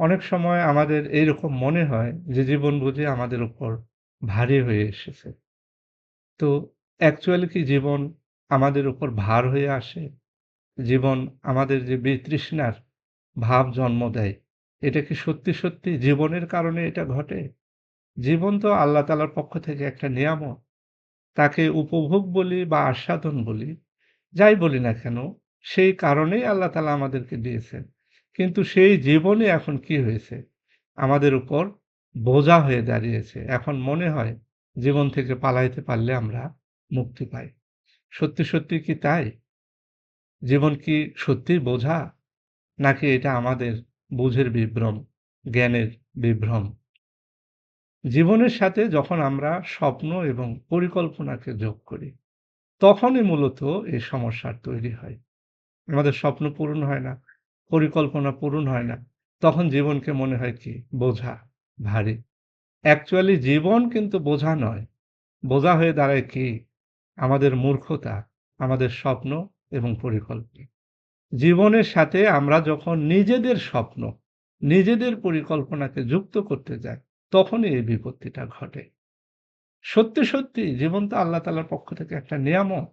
অনেক সময় আমাদের এইরকম মনে হয় যে জীবন বুঝি আমাদের উপর ভারী হয়ে এসেছে। তো অ্যাকচুয়ালি কি জীবন আমাদের উপর ভার হয়ে আসে? জীবন আমাদের যে বিতৃষ্ণার ভাব জন্ম দেয়, এটা কি সত্যি, সত্যি জীবনের কারণে এটা ঘটে? জীবন তো আল্লাহ তাআলার পক্ষ থেকে একটা নিয়ামত। তাকে উপভোগ বলি বা আস্বাদন বলি, যাই বলি না কেন, সেই কারণেই আল্লাহ তাআলা আমাদেরকে দিয়েছেন। কিন্তু সেই জীবনই এখন কি হয়েছে? আমাদের উপর বোঝা হয়ে দাঁড়িয়েছে। এখন মনে হয় জীবন থেকে পালাইতে পারলে আমরা মুক্তি পাই। সত্যি, সত্যি কি তাই? জীবন কি সত্যিই বোঝা? নাকি এটা আমাদের বুঝের বিভ্রম, জ্ঞানের বিভ্রম? জীবনের সাথে যখন আমরা স্বপ্ন এবং পরিকল্পনাকে যোগ করি, তখনই মূলত এই সমস্যার তৈরি হয়। আমাদের স্বপ্ন পূরণ হয় না, পরিকল্পনা পূরণ হয় না। তখন জীবনকে মনে হয় কি? বোঝা, ভারী। অ্যাকচুয়ালি জীবন কিন্তু বোঝা নয়। বোঝা হয়ে দাঁড়ায় কি? আমাদের মূর্খতা, আমাদের স্বপ্ন এবং পরিকল্পনা। জীবনের সাথে আমরা যখন নিজেদের স্বপ্ন, নিজেদের পরিকল্পনাকে যুক্ত করতে যাই, তখনই এই বিপত্তিটা ঘটে। সত্যি, সত্যি জীবন তো আল্লাহ তাআলার পক্ষ থেকে একটা নিয়ামত।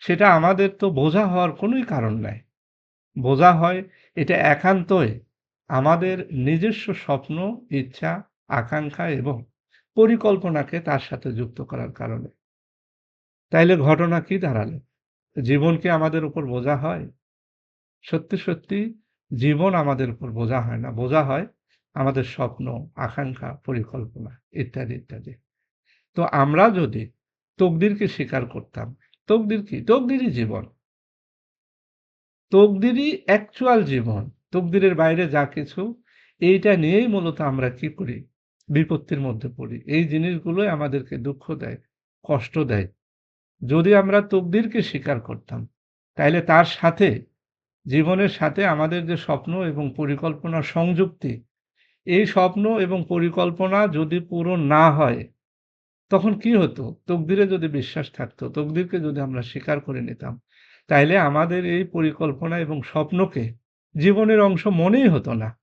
সেটা আমাদের তো বোঝা হওয়ার কোনোই কারণ নাই। বোঝা হয় এটা একান্তই আমাদের নিজস্ব স্বপ্ন, ইচ্ছা, আকাঙ্ক্ষা এবং পরিকল্পনাকে তার সাথে যুক্ত করার কারণে। তাইলে ঘটনা কি দাঁড়াল? জীবন কি আমাদের উপর বোঝা হয়? সত্যি, সত্যি জীবন আমাদের উপর বোঝা হয় না। বোঝা হয় আমাদের স্বপ্ন, আকাঙ্ক্ষা, পরিকল্পনা ইত্যাদি, ইত্যাদি। তো আমরা যদি তকদিরকে স্বীকার করতাম, তকদির কি? তকদিরই জীবন। তকদিরই অ্যাকচুয়াল জীবন। তকদিরের বাইরে যা কিছু, এইটা নিয়েই মূলত আমরা কি করি? বিপত্তির মধ্যে পড়ি। এই জিনিসগুলোই আমাদেরকে দুঃখ দেয়, কষ্ট দেয়। যদি আমরা তকদিরকে স্বীকার করতাম, তাইলে তার সাথে জীবনের সাথে আমাদের যে স্বপ্ন এবং পরিকল্পনার সংযুক্তি, এই স্বপ্ন এবং পরিকল্পনা যদি পূরণ না হয়, তখন কি হতো? তকদিরে যদি বিশ্বাস থাকতো, তকদিরকে যদি আমরা স্বীকার করে নিতাম, তাইলে আমাদের এই পরিকল্পনা এবং স্বপ্নকে জীবনের অংশ মনেই হতো না।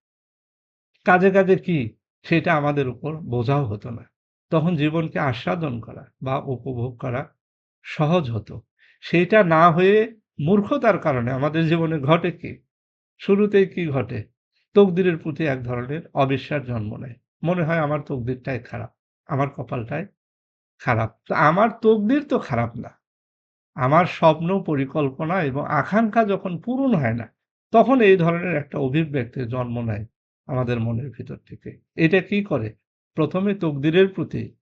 কাজে, কাজে কি? সেটা আমাদের উপর বোঝাও হতো না। তখন জীবনকে আস্বাদন করা বা উপভোগ করা সহজ হতো। সেইটা না হয়ে মূর্খতার কারণে আমাদের জীবনে ঘটে কি? শুরুতেই কি ঘটে? তকদিরের প্রতি এক ধরনের অবিশ্বাস জন্ম নেয়। মনে হয় আমার তকদিরটাই খারাপ। আমার কপালটাই খারাপ। তো আমার তকদির তো খারাপ না। আমার স্বপ্ন, পরিকল্পনা এবং আকাঙ্ক্ষা যখন পূরণ হয় না, তখন এই ধরনের একটা অভিব্যক্তির জন্ম নেয় আমাদের মনের ভিতর থেকে। এটা কি করে? প্রথমে তকদিরের প্রতি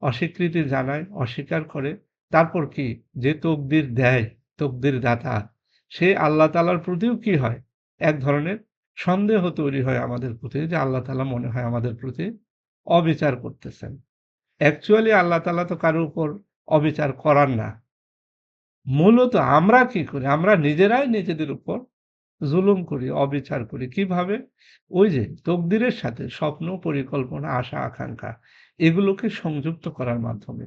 অস্বীকৃতি জানায়, অস্বীকার করে। তারপর কি? যে তকদির দেয়, তকদির দাতা, সে আল্লাহ তাআলার প্রতিও কি হয়? এক ধরনের সন্দেহ তৈরি হয় আমাদের প্রতি যে আল্লাহ তাআলা মনে হয় আমাদের প্রতি অবিচার করতেছেন। অ্যাকচুয়ালি আল্লাহ তাআলা তো কারও উপর অবিচার করার না। মূলত আমরা কি করি? আমরা নিজেরাই নিজেদের উপর জুলুম করি, অবিচার করি। কীভাবে? ওই যে তকদিরের সাথে স্বপ্ন, পরিকল্পনা, আশা, আকাঙ্ক্ষা এগুলোকে সংযুক্ত করার মাধ্যমে।